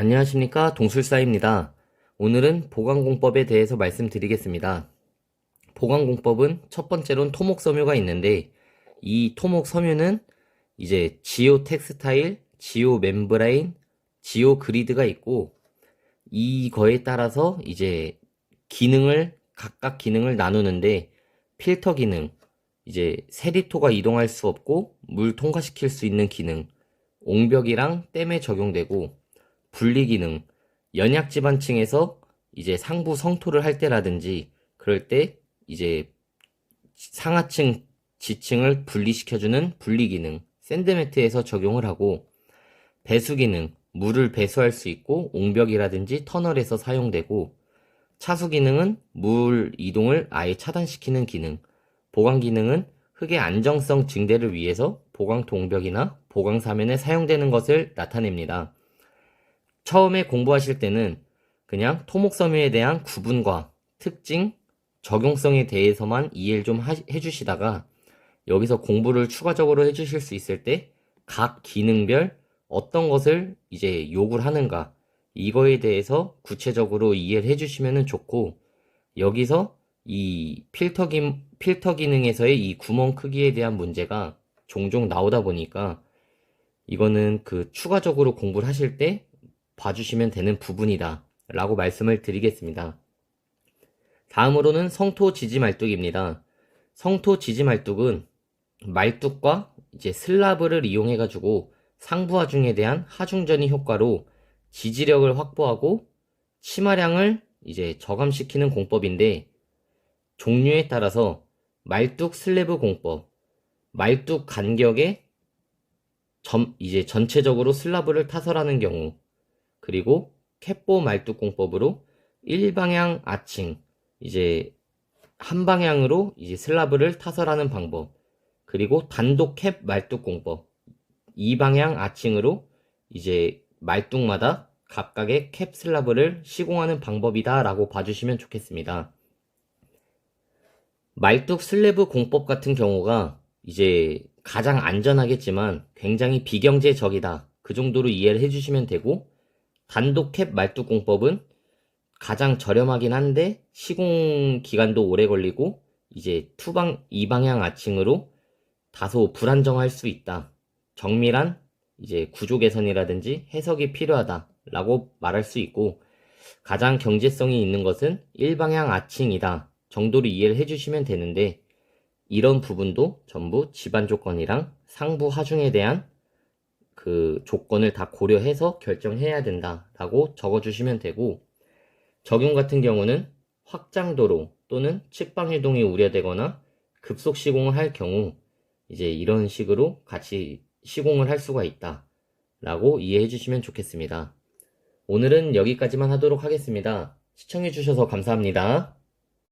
안녕하십니까 동술사입니다. 오늘은 보강공법에 대해서 말씀드리겠습니다. 보강공법은 첫 번째로는 토목섬유가 있는데 이 토목섬유는 이제 지오 텍스타일, 지오 멤브라인, 지오 그리드가 있고 이거에 따라서 이제 기능을 각각 기능을 나누는데 필터 기능, 이제 세리토가 이동할 수 없고 물 통과시킬 수 있는 기능, 옹벽이랑 댐에 적용되고 분리 기능, 연약 지반층에서 이제 상부 성토를 할 때라든지 그럴 때 이제 상하층 지층을 분리시켜주는 분리 기능, 샌드매트에서 적용을 하고 배수 기능, 물을 배수할 수 있고 옹벽이라든지 터널에서 사용되고 차수 기능은 물 이동을 아예 차단시키는 기능, 보강 기능은 흙의 안정성 증대를 위해서 보강 동벽이나 보강 사면에 사용되는 것을 나타냅니다. 처음에 공부하실 때는 그냥 토목섬유에 대한 구분과 특징, 적용성에 대해서만 이해를 좀 하- 해주시다가 여기서 공부를 추가적으로 해주실 수 있을 때 각 기능별 어떤 것을 이제 요구를 하는가 이거에 대해서 구체적으로 이해를 해주시면 좋고 여기서 이 필터 기, 필터 기능에서의 이 구멍 크기에 대한 문제가 종종 나오다 보니까 이거는 그 추가적으로 공부를 하실 때 봐주시면 되는 부분이다 라고 말씀을 드리겠습니다. 다음으로는 성토 지지 말뚝입니다. 성토 지지 말뚝은 말뚝과 이제 슬라브를 이용해 가지고 상부 하중에 대한 하중전이 효과로 지지력을 확보하고 치마량을 이제 저감시키는 공법인데 종류에 따라서 말뚝 슬래브 공법, 말뚝 간격에 점, 이제 전체적으로 슬라브를 타설하는 경우, 그리고 캡보 말뚝 공법으로 일방향 아칭, 이제 한 방향으로 이제 슬라브를 타설하는 방법, 그리고 단독 캡 말뚝 공법, 이 방향 아칭으로 이제 말뚝마다 각각의 캡 슬라브를 시공하는 방법이다 라고 봐주시면 좋겠습니다. 말뚝 슬래브 공법 같은 경우가 이제 가장 안전하겠지만 굉장히 비경제적이다. 그 정도로 이해를 해주시면 되고 단독 캡 말뚝 공법은 가장 저렴하긴 한데 시공 기간도 오래 걸리고 이제 투방 이방향 아칭으로 다소 불안정할 수 있다. 정밀한 이제 구조 개선이라든지 해석이 필요하다라고 말할 수 있고 가장 경제성이 있는 것은 일방향 아칭이다 정도로 이해를 해주시면 되는데 이런 부분도 전부 집안 조건이랑 상부 하중에 대한 그 조건을 다 고려해서 결정해야 된다라고 적어주시면 되고 적용 같은 경우는 확장도로 또는 측방 해동이 우려되거나 급속 시공을 할 경우 이제 이런 식으로 같이 시공을 할 수가 있다 라고 이해해 주시면 좋겠습니다. 오늘은 여기까지만 하도록 하겠습니다. 시청해 주셔서 감사합니다.